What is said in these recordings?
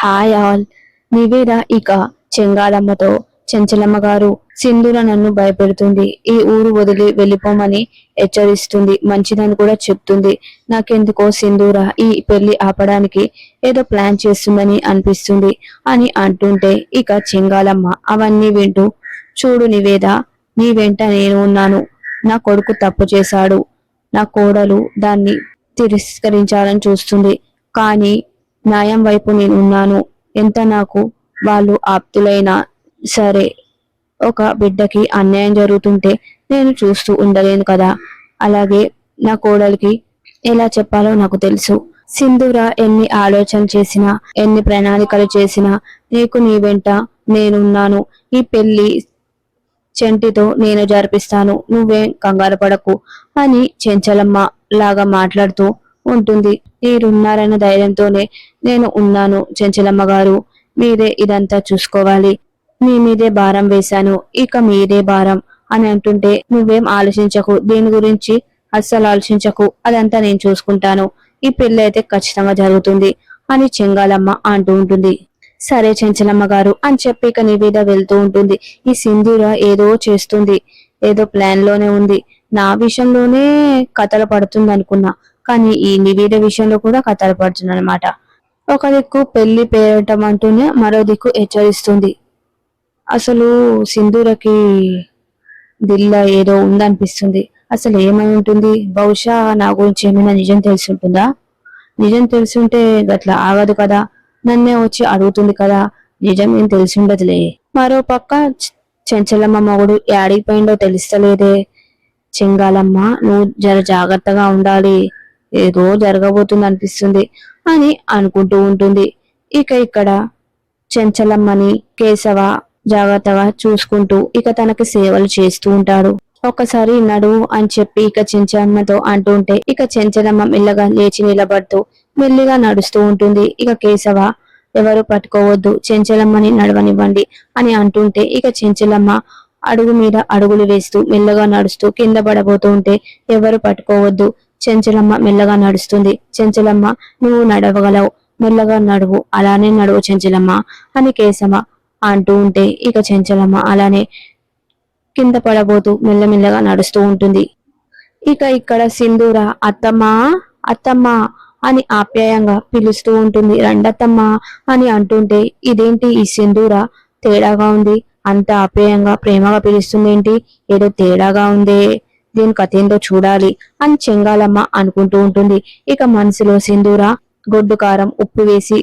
Hi all. Niveda ఇక చెంగాలమ్మతో చెంచలమ్మ గారు సింధుల నన్ను భయపెడుతుంది. ఈ ఊరు వదిలి వెళ్ళిపోమని హెచ్చరిస్తుంది. మంచిదని కూడా చెప్తుంది. నాకెందుకో సింధూర ఈ పెళ్ళి ఆపడానికి ఏదో ప్లాన్ చేస్తుందని అనిపిస్తుంది అని అంటుంటే ఇక చెంగాలమ్మ అవన్నీ వింటూ చూడు నివేద నీ వెంట నేను ఉన్నాను. నా కొడుకు తప్పు చేశాడు. నా కోడలు దాన్ని తిరస్కరించాలని చూస్తుంది. కానీ న్యాయం వైపు నేను ఉన్నాను. ఎంత నాకు వాళ్ళు ఆప్తులైనా సరే ఒక బిడ్డకి అన్యాయం జరుగుతుంటే నేను చూస్తూ ఉండలేను కదా. అలాగే నా కోడలికి ఎలా చెప్పాలో నాకు తెలుసు. సింధూర ఎన్ని ఆలోచన చేసినా ఎన్ని ప్రణాళికలు చేసినా నీకు నీ వెంట నేనున్నాను. ఈ పెళ్ళి చెంటితో నేను జరిపిస్తాను. నువ్వేం కంగారు పడకు అని చెంచలమ్మ లాగా మాట్లాడుతూ ఉంటుంది. మీరున్నారన్న ధైర్యంతోనే నేను ఉన్నాను చెంచలమ్మ గారు. మీరే ఇదంతా చూసుకోవాలి. మీ మీదే భారం వేశాను. ఇక మీదే భారం అని అంటుంటే నువ్వేం ఆలోచించకు. దీని గురించి అస్సలు ఆలోచించకు. అదంతా నేను చూసుకుంటాను. ఈ పెళ్ళి అయితే ఖచ్చితంగా జరుగుతుంది అని చెంగాలమ్మ అంటూ ఉంటుంది. సరే చెంచలమ్మ గారు అని చెప్పి ఇక నివేద వెళ్తూ ఉంటుంది. ఈ సింధూర ఏదో చేస్తుంది. ఏదో ప్లాన్లోనే ఉంది. నా విషయంలోనే కథలు పడుతుంది అనుకున్నా కానీ ఈ నివేద విషయంలో కూడా కథలు అనమాట ఒక దిక్కు పెళ్ళి పేరటం అంటూనే మరో దిక్కు హెచ్చరిస్తుంది. అసలు సింధూరకి దిల్ల ఏదో ఉందనిపిస్తుంది. అసలు ఏమై ఉంటుంది? బహుశా నా గురించి ఏమైనా నిజం తెలిసి ఉంటుందా నిజం తెలిసి ఉంటే గట్లా ఆగదు కదా. నన్నే వచ్చి అడుగుతుంది కదా. నిజం ఏం తెలిసి ఉండదులే మరో పక్క చెంచలమ్మ మొగుడు యాడిపోయిందో తెలుస్తలేదే. చెంగాలమ్మ నువ్వు జర జాగ్రత్తగా ఉండాలి. ఏదో జరగబోతుంది అనిపిస్తుంది అని అనుకుంటూ ఉంటుంది. ఇక ఇక్కడ చెంచలమ్మని కేశవ జాగ్రత్తగా చూసుకుంటూ ఇక తనకి సేవలు చేస్తూ ఉంటాడు. ఒకసారి నడు అని చెప్పి ఇక చెంచలమ్మతో అంటూ ఉంటే ఇక చెంచలమ్మ మెల్లగా లేచి నిలబడుతూ మెల్లిగా నడుస్తూ ఉంటుంది. ఇక కేశవ ఎవరు పట్టుకోవద్దు చెంచలమ్మని నడవనివ్వండి అని అంటుంటే ఇక చెంచలమ్మ అడుగు మీద అడుగులు వేస్తూ మెల్లగా నడుస్తూ కింద పడబోతూ ఉంటే ఎవరు పట్టుకోవద్దు చెంచలమ్మ మెల్లగా నడుస్తుంది. చెంచలమ్మ నువ్వు నడవగలవు. మెల్లగా నడువు. అలానే నడువు చెంచలమ్మ అని కేశమ్మ అంటూ ఉంటే ఇక చెంచలమ్మ అలానే కింద పడబోతూ మెల్లమెల్లగా నడుస్తూ ఉంటుంది. ఇక ఇక్కడ సింధూర అత్తమ్మ అత్తమ్మ అని ఆప్యాయంగా పిలుస్తూ ఉంటుంది. రండత్తమ్మ అని అంటుంటే ఇదేంటి ఈ సింధూర? తేడాగా ఉంది. అంత ఆప్యాయంగా ప్రేమగా పిలుస్తుంది ఏంటి ఏదో తేడాగా ఉందే. దీని కథ ఏంటో చూడాలి అని చెంగాలమ్మ అనుకుంటూ ఉంటుంది. ఇక మనసులో సింధూర గొడ్డు కారం ఉప్పు వేసి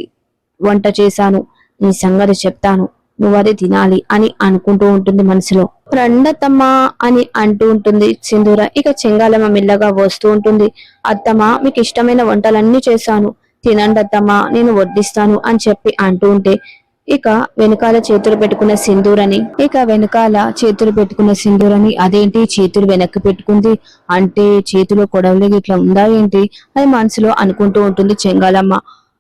వంట చేశాను. నీ సంగతి చెప్తాను. నువ్వది తినాలి అని అనుకుంటూ ఉంటుంది మనసులో. రండతమ్మా అని అంటూ ఉంటుంది సింధూర. ఇక చెంగాలమ్మ మెల్లగా వస్తూ ఉంటుంది. అత్తమ్మ మీకు ఇష్టమైన వంటలన్నీ చేశాను. తినండి అత్తమ్మా నేను వడ్డిస్తాను అని చెప్పి అంటూ ఉంటే ఇక వెనకాల చేతులు పెట్టుకున్న సింధూరని ఇక వెనకాల చేతులు పెట్టుకున్న సింధూరని అదేంటి? చేతులు వెనక్కి పెట్టుకుంది. అంటే చేతిలో కొడవలి ఇట్లా ఉందా ఏంటి? అని మనసులో అనుకుంటూ ఉంటుంది చెంగాలమ్మ.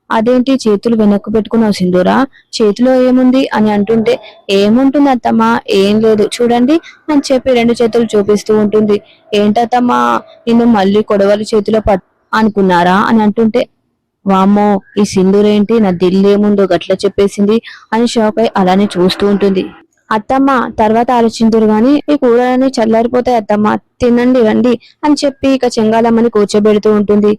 అదేంటి? చేతులు వెనక్కు పెట్టుకున్నావు సింధూరా? చేతిలో ఏముంది? అని అంటుంటే ఏముంటుంది అత్తమ్మా? ఏం లేదు. చూడండి అని చెప్పి రెండు చేతులు చూపిస్తూ ఉంటుంది. ఏంటత్తమ్మా? నిన్ను మళ్ళీ కొడవలి చేతిలో పట్ అనుకున్నారా? అని అంటుంటే వామ్మో ఈ సింధూరేంటి? నా దిల్లేముందో గట్ల చెప్పేసింది అని షాక్ అయి అలానే చూస్తూ ఉంటుంది. అత్తమ్మ తర్వాత ఆలోచించరు గాని ఈ కూరలన్నీ చల్లారిపోతాయి అత్తమ్మ తినండి రండి అని చెప్పి ఇక చెంగాలమ్మని కూర్చోబెడుతూ ఉంటుంది.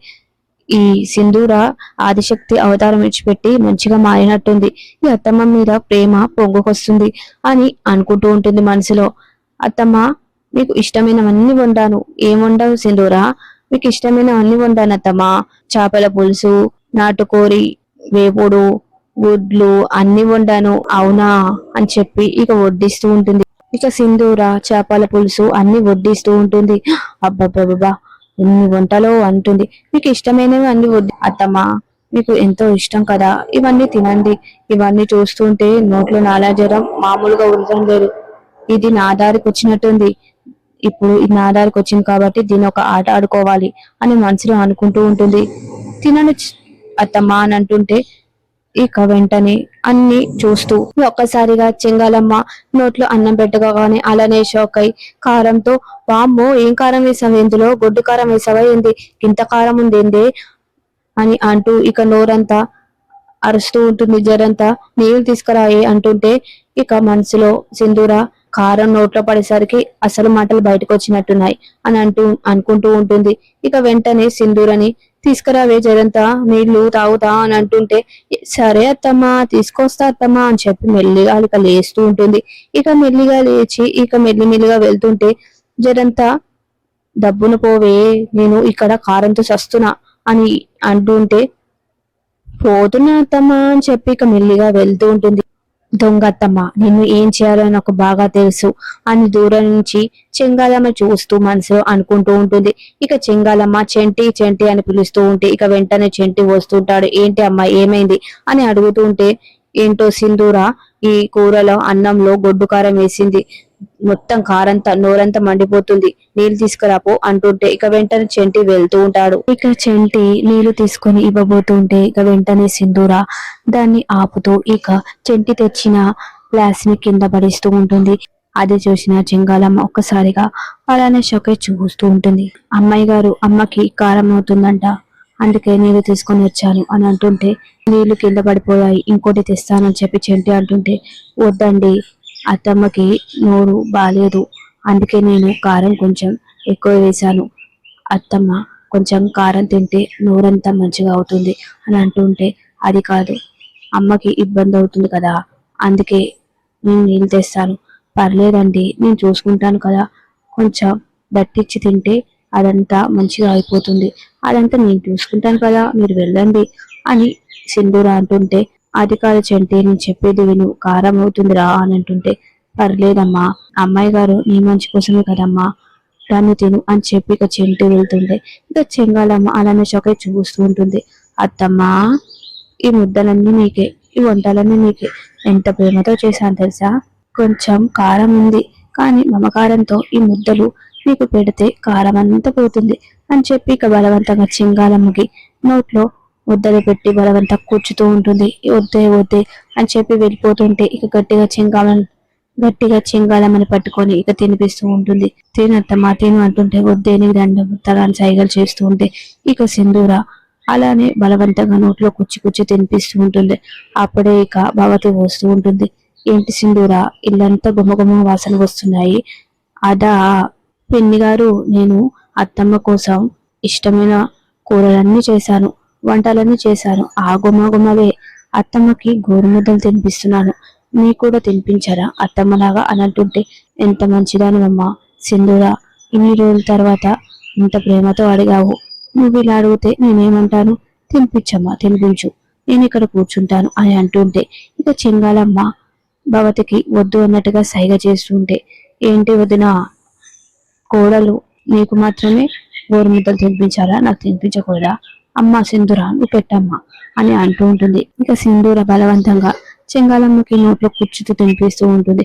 ఈ సింధూర? ఆదిశక్తి అవతారం విడిచిపెట్టి మంచిగా మారినట్టుంది. ఈ అత్తమ్మ మీద ప్రేమ పొంగుకొస్తుంది అని అనుకుంటూ ఉంటుంది మనసులో. అత్తమ్మ మీకు ఇష్టమైనవన్నీ వండాను. ఏం వండావు సింధూరా? మీకు ఇష్టమైనవన్నీ వండాను అత్తమ్మ చేపల పులుసు నాటుకోరి వేపుడు గుడ్లు అన్ని వండాను. అవునా? అని చెప్పి ఇక వడ్డిస్తూ ఉంటుంది. ఇక సింధూర చేపల పులుసు అన్ని వడ్డిస్తూ ఉంటుంది. అబ్బబ్బబ్బా ఎన్ని వంటలో అంటుంది. మీకు ఇష్టమైనవి అన్ని వడ్డి అత్తమ్మ మీకు ఎంతో ఇష్టం కదా. ఇవన్నీ తినండి. ఇవన్నీ చూస్తుంటే నోట్లో నాలాజరం మామూలుగా ఉండటం లేదు. ఇది నా దారికి వచ్చినట్టుంది. ఇప్పుడు ఇది నా దారికి వచ్చింది కాబట్టి దీని ఒక ఆట ఆడుకోవాలి అని మనసులో అనుకుంటూ ఉంటుంది. తినను అత్తమ్మ అని అంటుంటే ఇక వెంటనే అన్ని చూస్తూ ఒక్కసారిగా చెంగాలమ్మ నోట్లో అన్నం పెట్టగానే అలానే షాక్ అయి కారంతో వామ్మో ఏం కారం వేసావు? ఇందులో గొడ్డు కారం వేసావా? ఏంది? ఇంత కారం ఉంది అని అంటూ ఇక నోరంతా అరుస్తూ ఉంటుంది. జరంతా నీళ్ళు తీసుకురాయి అంటుంటే ఇక మనసులో సింధూర కారం నోట్లో పడేసరికి అసలు మాటలు బయటకు వచ్చినట్టున్నాయి అని అంటూ అనుకుంటూ ఉంటుంది. ఇక వెంటనే సింధూరని తీసుకురావే జరంతా నీళ్ళు తాగుతా అని అంటుంటే సరే అత్తమ్మా తీసుకొస్తా అత్తమ్మా అని చెప్పి మెల్లిగా ఇక లేస్తూ ఉంటుంది. ఇక మెల్లిగా లేచి ఇక మెల్లి మెల్లిగా వెళ్తుంటే జరంతా డబ్బును పోవే నేను ఇక్కడ కారంతో సస్తున్నా అని అంటుంటే పోతున్నా అత్తమ్మా అని చెప్పి ఇక మెల్లిగా వెళ్తూ ఉంటుంది. దొంగతమ్మ నిన్ను ఏం చేయాలో నాకు బాగా తెలుసు. అని దూరం నుంచి చెంగాలమ్మ చూస్తూ మనసులో అనుకుంటూ ఉంటుంది. ఇక చెంగాలమ్మ చెంటి చెంటి అని పిలుస్తూ ఉంటే ఇక వెంటనే చెంటి వస్తుంటాడు. ఏంటి అమ్మ ఏమైంది? అని అడుగుతూ ఉంటే ఏంటో సింధూర ఈ కూరలో అన్నంలో గొడ్డు కారం వేసింది. మొత్తం కారంతా నోరంతా మండిపోతుంది. నీళ్ళు తీసుకురాపో అంటుంటే ఇక వెంటనే చెంటి వెళ్తూ ఉంటాడు. ఇక చెంటి నీళ్ళు తీసుకొని ఇవ్వబోతుంటే ఇక వెంటనే సింధూర దాన్ని ఆపుతూ ఇక చెంటి తెచ్చిన గ్లాస్ని కింద పడిస్తూ ఉంటుంది. అది చూసిన చెంగాలమ్మ ఒక్కసారిగా అలానే షొకే చూస్తూ ఉంటుంది. అమ్మాయి గారు అమ్మకి కారం అవుతుందంట. అందుకే నీళ్ళు తీసుకొని వచ్చాను. అని అంటుంటే నీళ్ళు కింద పడిపోయాయి. ఇంకోటి తెస్తానని చెప్పి చెంటి అంటుంటే వద్దండి. అత్తమ్మకి నోరు బాలేదు. అందుకే నేను కారం కొంచెం ఎక్కువ వేశాను. అత్తమ్మ కొంచెం కారం తింటే నోరంతా మంచిగా అవుతుంది అని అంటుంటే అది కాదు. అమ్మకి ఇబ్బంది అవుతుంది కదా. అందుకే నేను నీళ్ళు తెస్తాను. పర్లేదండి నేను చూసుకుంటాను కదా. కొంచెం దట్టిచ్చి తింటే అదంతా మంచిగా అయిపోతుంది. అదంతా నేను చూసుకుంటాను కదా మీరు వెళ్ళండి అని సింధూర అంటుంటే అది కాదు చెంటి నేను చెప్పేది విను కారం అవుతుందిరా అని అంటుంటే పర్లేదమ్మా అమ్మాయి గారు నీ మంచి కోసమే కదమ్మా దాన్ని తిను అని చెప్పి ఇక చెంటి వెళ్తుంటే ఇక చెంగాలమ్మ అలానే చొక్క చూస్తూ ఉంటుంది. అత్తమ్మా ఈ ముద్దలన్నీ నీకే ఈ వంటలన్నీ నీకే ఎంత ప్రేమతో చేశాను తెలుసా? కొంచెం కారం ఉంది కానీ మమకారంతో ఈ ముద్దలు నీకు పెడితే కారం అంతా పోతుంది అని చెప్పి ఇక బలవంతంగా చెంగాలమ్మకి నోట్లో ముద్దలు పెట్టి బలవంతా కూర్చుతూ ఉంటుంది. వద్దే వద్దే అని చెప్పి వెళ్ళిపోతుంటే ఇక గట్టిగా చింగాలని గట్టిగా చింగాలమ్మని పట్టుకొని ఇక తినిపిస్తూ ఉంటుంది. తినత్తమ్మా తిను అంటుంటే వద్దే నీకు దండం తగాని సైగలు చేస్తూ ఉంటే ఇక సింధూర అలానే బలవంతంగా నోట్లో కుచ్చి కుచ్చి తినిపిస్తూ ఉంటుంది. అప్పుడే ఇక భవతి వస్తూ ఉంటుంది. ఏంటి సింధూర? ఇల్లంతా గుమగుమ వాసన వస్తున్నాయి. అదా పిన్ని గారు నేను అత్తమ్మ కోసం ఇష్టమైన కూరలన్నీ చేశాను. వంటలన్నీ చేశాను. ఆ గుమగుమవే అత్తమ్మకి గోరుముద్దలు తినిపిస్తున్నాను. నీ కూడా తినిపించారా? అత్తమ్మలాగా అని అంటుంటే ఎంత మంచిదానివమ్మా సింధురా ఇన్ని రోజుల తర్వాత ఇంత ప్రేమతో అడిగావు. నువ్వు ఇలా అడిగితే నేనేమంటాను? తినిపించమ్మా తినిపించు. నేను ఇక్కడ కూర్చుంటాను అని అంటుంటే ఇక చెంగాలమ్మ భవతికి వద్దు అన్నట్టుగా సైగ చేస్తుంటే ఏంటి వదిన? కోడలు నీకు మాత్రమే గోరుముద్దలు తినిపించాలా? నాకు తినిపించకూడదా? అమ్మ సింధూర నువ్వు పెట్టమ్మా అని అంటూ ఉంటుంది. ఇక సింధూర బలవంతంగా చెంగాలమ్మకి నోట్లో కూర్చుతూ తినిపిస్తూ ఉంటుంది.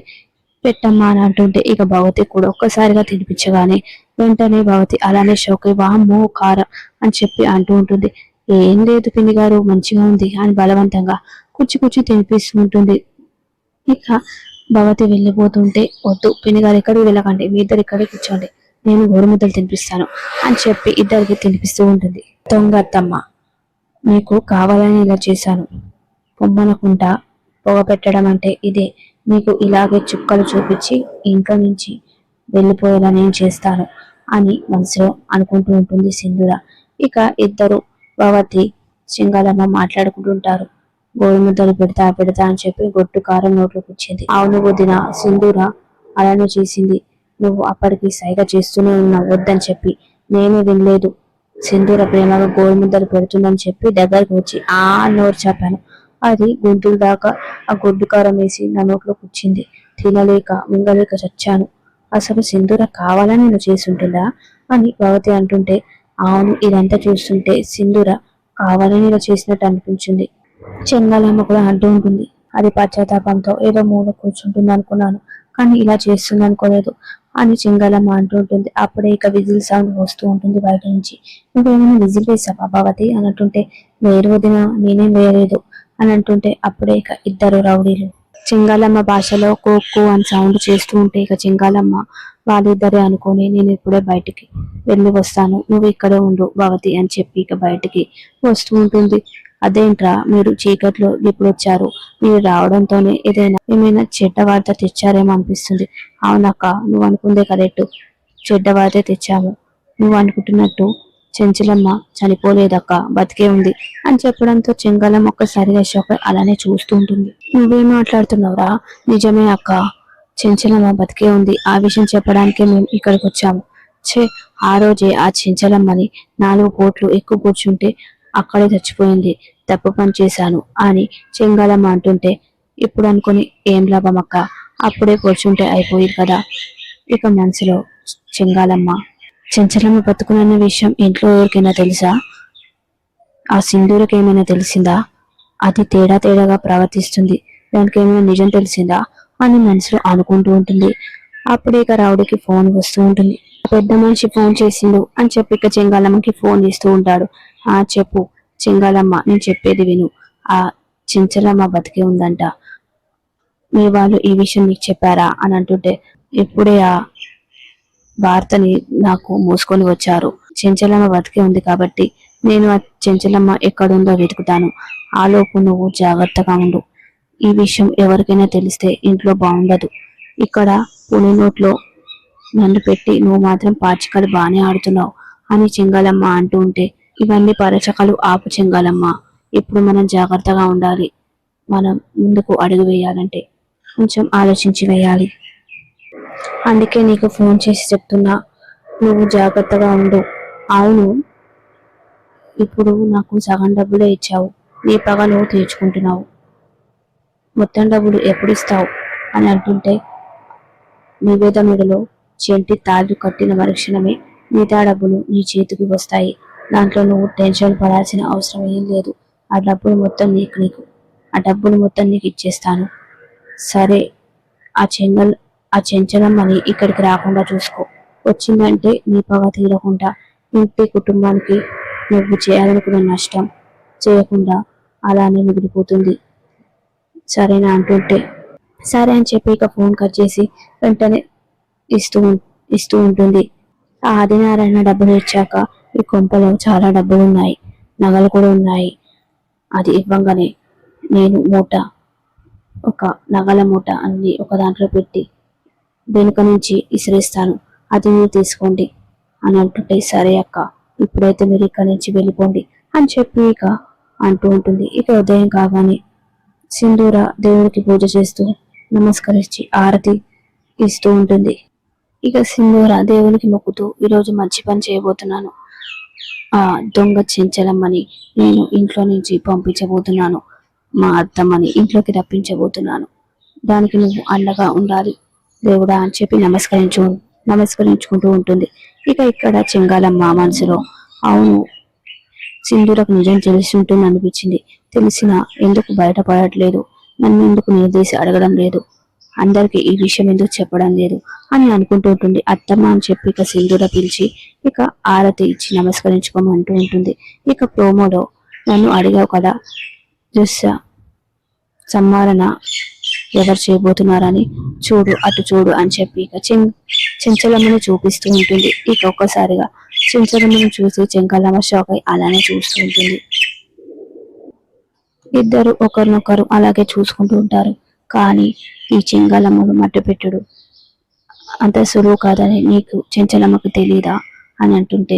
పెట్టమ్మా అని అంటుంటే ఇక భగవతి కూడా ఒక్కసారిగా తినిపించగానే వెంటనే భవతి అలానే షోకి వామ్మో కారం అని చెప్పి అంటూ ఉంటుంది. ఏం లేదు పిన్ని గారు మంచిగా ఉంది అని బలవంతంగా కుర్చి కుచ్చి తినిపిస్తూ ఉంటుంది. ఇక భవతి వెళ్ళిపోతుంటే వద్దు పిన్ని గారు ఎక్కడికి వెళ్ళకండి మీ ఇద్దరు ఇక్కడే కూర్చోండి నేను గోరుముద్దలు తినిపిస్తాను అని చెప్పి ఇద్దరికి తినిపిస్తూ ఉంటుంది. దొంగత్తమ్మ మీకు కావాలని ఇలా చేశాను. పొమ్మనకుండా పొగ పెట్టడం అంటే ఇదే. మీకు ఇలాగే చుక్కలు చూపించి ఇంట్లో నుంచి వెళ్ళిపోయేలా నేను చేస్తాను అని మనసులో అనుకుంటూ ఉంటుంది సింధుర. ఇక ఇద్దరు భవతి సింగాలమ్మ మాట్లాడుకుంటుంటారు. గోరుముద్దలు పెడతా పెడతా అని చెప్పి గొట్టు కారం నోట్లోకి వచ్చింది అవును వదిన సింధూర అలానే చేసింది. నువ్వు అప్పటికి సైగ చేస్తూనే ఉన్నావు వద్దని చెప్పి నేను వినలేదు. సింధూర ప్రేమగా గోరుముద్దలు పెడుతుందని చెప్పి దగ్గరికి వచ్చి ఆ నోరు చెప్పాను అది గుంతుల దాకా ఆ గొడ్డు కారం వేసి నా నోట్లో కూర్చింది. తినలేక మింగలేక చచ్చాను. అసలు సింధూర కావాలని నేను చేసుంటుందా? అని భగవతి అంటుంటే అవును ఇదంతా చూస్తుంటే సింధూర కావాలని ఇలా చేసినట్టు అనిపించింది. చెంగాలమ్మ కూడా అంటూ ఉంటుంది అది పశ్చాత్తాపంతో ఏదో మూల కూర్చుంటుంది అనుకున్నాను కానీ ఇలా చేస్తుంది అనుకోలేదు అని చింగళమ్మ అంటూ ఉంటుంది. అప్పుడే ఇక విజిల్ సౌండ్ వస్తూ ఉంటుంది బయట నుంచి. నువ్వేమైనా విజిల్ వేసావా భవతి అని అంటుంటే వేరు వదిన నేనేం వేయలేదు. అని అంటుంటే అప్పుడే ఇక ఇద్దరు రౌడీలు. చింగాలమ్మ భాషలో కోక్కు అని సౌండ్ చేస్తూ ఉంటే ఇక చింగాలమ్మ వాళ్ళిద్దరే అనుకొని నేను ఇప్పుడే బయటికి వెళ్ళి వస్తాను. నువ్వు ఇక్కడే ఉండు భవతి అని చెప్పి ఇక బయటికి వస్తూ ఉంటుంది. అదేంట్రా మీరు చీకట్లో ఇప్పుడు వచ్చారు మీరు రావడంతోనే ఏదైనా ఏమైనా చెడ్డ వార్త తెచ్చారేమో అనిపిస్తుంది. అవునక్క నువ్వు అనుకుందే కరెక్ట్ చెడ్డ వార్త తెచ్చాము. నువ్వు అనుకుంటున్నట్టు చెంచలమ్మ చనిపోలేదక్క బతికే ఉంది అని చెప్పడంతో చెంగలం ఒక్కసారిగా షాక్ అలానే చూస్తూ ఉంటుంది. నువ్వేం మాట్లాడుతున్నావురా? నిజమే అక్క చెంచలమ్మ బతికే ఉంది. ఆ విషయం చెప్పడానికే మేము ఇక్కడికి వచ్చాము ఛే ఆ రోజే ఆ చెంచలమ్మని నాలుగు కోట్లు ఎక్కువ కూర్చుంటే అక్కడే చచ్చిపోయింది. తప్పు పని చేశాను అని చెంగలమ్మ అంటుంటే ఇప్పుడు అనుకుని ఏం లాభం అక్క? అప్పుడే కూర్చుంటే అయిపోయింది కదా? ఇక మనసులో చెంగాలమ్మ. చెంచలమ్మ బతుకునన్న విషయం ఇంట్లో ఎవరికైనా తెలుసా? ఆ సింధూరికి ఏమైనా తెలిసిందా? అది తేడా తేడాగా ప్రవర్తిస్తుంది. దానికి ఏమైనా నిజం తెలిసిందా? అని మనసులో అనుకుంటూ ఉంటుంది. అప్పుడే ఇక రావుడికి ఫోన్ వస్తూ ఉంటుంది. పెద్ద మనిషి ఫోన్ చేసిండు అని చెప్పి ఇక చెంగాలమ్మకి ఫోన్ ఇస్తూ ఉంటాడు. ఆ చెప్పు. చెంగాలమ్మ నేను చెప్పేది విను. ఆ చెంచలమ్మ బతికే ఉందంట. మీ వాళ్ళు ఈ విషయం నీకు చెప్పారా? అని అంటుంటే ఇప్పుడే ఆ వార్తని నాకు మోసుకొని వచ్చారు. చెంచలమ్మ బతికే ఉంది కాబట్టి నేను ఆ చెంచలమ్మ ఎక్కడుందో వెతుకుతాను. ఆలోపు నువ్వు జాగ్రత్తగా ఉండు. ఈ విషయం ఎవరికైనా తెలిస్తే ఇంట్లో బాగుండదు. ఇక్కడ పులి నోట్లో నన్ను పెట్టి నువ్వు మాత్రం పాచికలు బాగానే ఆడుతున్నావు అని చెంగాలమ్మ అంటూ ఉంటే ఇవన్నీ పరచకలు ఆపు చెంగాలమ్మ. ఇప్పుడు మనం జాగ్రత్తగా ఉండాలి. మనం ముందుకు అడుగు వేయాలంటే కొంచెం ఆలోచించి వేయాలి. అందుకే నీకు ఫోన్ చేసి చెప్తున్నా నువ్వు జాగ్రత్తగా ఉండు. అవును ఇప్పుడు నాకు సగం డబ్బులే ఇచ్చావు. నీ పగ నువ్వు తీర్చుకుంటున్నావు. మొత్తం డబ్బులు ఎప్పుడు ఇస్తావు? అని అంటుంటే నివేద చెంటి తాళ్ళు కట్టిన మరుక్షణమే మిగతా డబ్బులు నీ చేతికి వస్తాయి. దాంట్లో నువ్వు టెన్షన్ పడాల్సిన అవసరం ఏం లేదు. ఆ డబ్బులు మొత్తం నీకు నీకు. ఆ డబ్బులు మొత్తం నీకు ఇచ్చేస్తాను. సరే ఆ చెంగల్ ఆ చెంచలమ్మని ఇక్కడికి రాకుండా చూసుకో. వచ్చిందంటే నీ పగ తీరకుండా ఇంటి కుటుంబానికి నువ్వు చేయాలనుకున్న నష్టం చేయకుండా అలానే మిగిలిపోతుంది. సరేనా అంటుంటే. సరే అని చెప్పి ఇక ఫోన్ కట్ చేసి వెంటనే ఇస్తూ ఇస్తూ ఉంటుంది. ఆ ఆదినారాయణ డబ్బులు ఇచ్చాక ఈ కొంపలో చాలా డబ్బులు ఉన్నాయి. నగలు కూడా ఉన్నాయి. అది ఇవ్వంగానే నేను మూట ఒక నగల మూట అన్ని ఒక దాంట్లో పెట్టి వెనుక నుంచి ఇసిరేస్తాను అది మీరు తీసుకోండి అని అంటుంటే సరే అక్క ఇప్పుడైతే మీరు ఇక్కడి నుంచి వెళ్ళిపోండి అని చెప్పి ఇక అంటూ ఉంటుంది. ఇక ఉదయం కాగానే సింధూర దేవుడికి పూజ చేస్తూ నమస్కరించి ఆరతి ఇస్తూ ఉంటుంది. ఇక సింధూర దేవునికి మొక్కుతూ ఈరోజు మంచి పని చేయబోతున్నాను. ఆ దొంగ చెంచలమ్మని నేను ఇంట్లో నుంచి పంపించబోతున్నాను. మా అత్తమ్మని ఇంట్లోకి రప్పించబోతున్నాను. దానికి నువ్వు అండగా ఉండాలి. దేవుడా అని చెప్పి నమస్కరించు నమస్కరించుకుంటూ ఉంటుంది. ఇక ఇక్కడ చెంగాలమ్మ మనసులో అవును సింధూరకు నిజం తెలిసి ఉంటుంది అనిపించింది తెలిసినా ఎందుకు బయటపడట్లేదు? నన్ను ఎందుకు నిర్దేశి అడగడం లేదు? అందరికి ఈ విషయం ఎందుకు చెప్పడం లేదు అని అనుకుంటూ ఉంటుంది. అత్తమ్మ అని చెప్పి ఇక సింధూర పిలిచి ఇక ఆరతి ఇచ్చి నమస్కరించుకోమంటూ ఉంటుంది. ఇక ప్రోమోలో నన్ను అడిగావు కదా దృశ్య సమ్మారణ ఎవరు చేయబోతున్నారని చూడు అటు చూడు అని చెప్పి ఇక చెం చెంచలమ్మని చూపిస్తూ ఉంటుంది. ఇక ఒక్కసారిగా చెంచలమ్మని చూసి చెంకలమ్మ షాక్ అయి అలానే చూస్తూ ఉంటుంది. ఇద్దరు ఒకరినొకరు అలాగే చూసుకుంటూ ఉంటారు. కానీ ఈ చెంగలమ్మను మట్టుపెట్టుడు. అంత సులువు కాదని నీకు చెంచలమ్మకు తెలీదా? అని అంటుంటే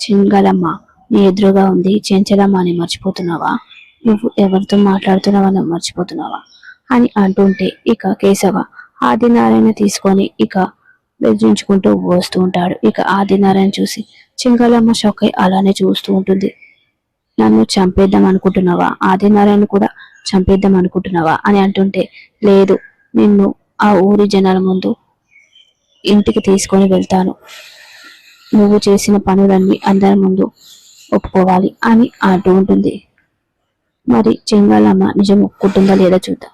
చెంగలమ్మ నీ ఎదురుగా ఉంది చెంచలమ్మ అని మర్చిపోతున్నావా? నువ్వు ఎవరితో మాట్లాడుతున్నావని మర్చిపోతున్నావా? అని అంటుంటే ఇక కేశవ ఆదినారాయణ తీసుకొని ఇక బెదిరించుకుంటూ వస్తూ ఉంటాడు. ఇక ఆదినారాయణ చూసి చింగలమ్మ షాక్ అలానే చూస్తూ ఉంటుంది. నన్ను చంపేద్దాం అనుకుంటున్నావా? ఆదినారాయణ కూడా చంపేద్దాం అనుకుంటున్నావా? అని అంటుంటే లేదు నిన్ను ఆ ఊరి జనాల ముందు ఇంటికి తీసుకొని వెళ్తాను. నువ్వు చేసిన పనులన్నీ అందరి ముందు ఒప్పుకోవాలి అని అంటూ ఉంటుంది. మరి చెంగాలమ్మ నిజం ఒప్పుకుంటుందా లేదా చూద్దాం.